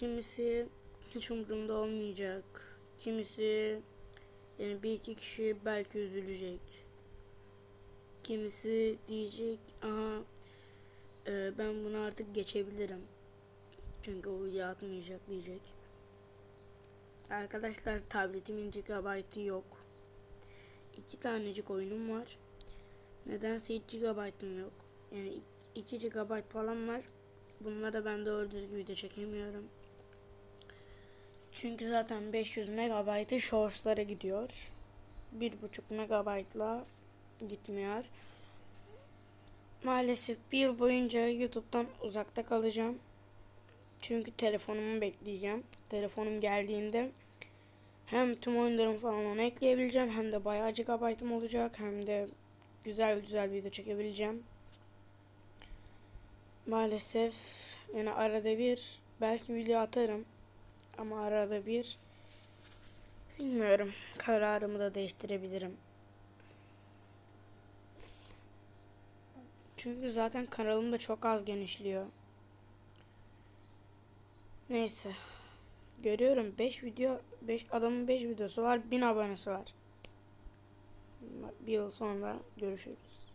kimisi hiç umurumda olmayacak. Kimisi yani bir iki kişi belki üzülecek. Kimisi diyecek aha e, ben bunu artık geçebilirim. Çünkü o video atmayacak diyecek. Arkadaşlar tabletimin gigabaytı yok. İki tanecik oyunum var. Nedense hiç gigabaytım yok. Yani 2 GB falan var. Bunlara ben doğru düzgün video çekemiyorum. Çünkü zaten 500 MB'ı shortslara gidiyor. 1.5 MB'la gitmiyor. Maalesef bir yıl boyunca YouTube'dan uzakta kalacağım. Çünkü telefonumu bekleyeceğim. Telefonum geldiğinde hem tüm oyunlarımı falan ona ekleyebileceğim hem de bayağı gigabaytım olacak hem de güzel güzel video çekebileceğim. Maalesef yani arada bir belki video atarım ama arada bir bilmiyorum kararımı da değiştirebilirim. Çünkü zaten kanalım da çok az genişliyor. Neyse. Görüyorum 5 video 5 adamın 5 videosu var 1000 abonesi var. Bir yıl sonra görüşürüz.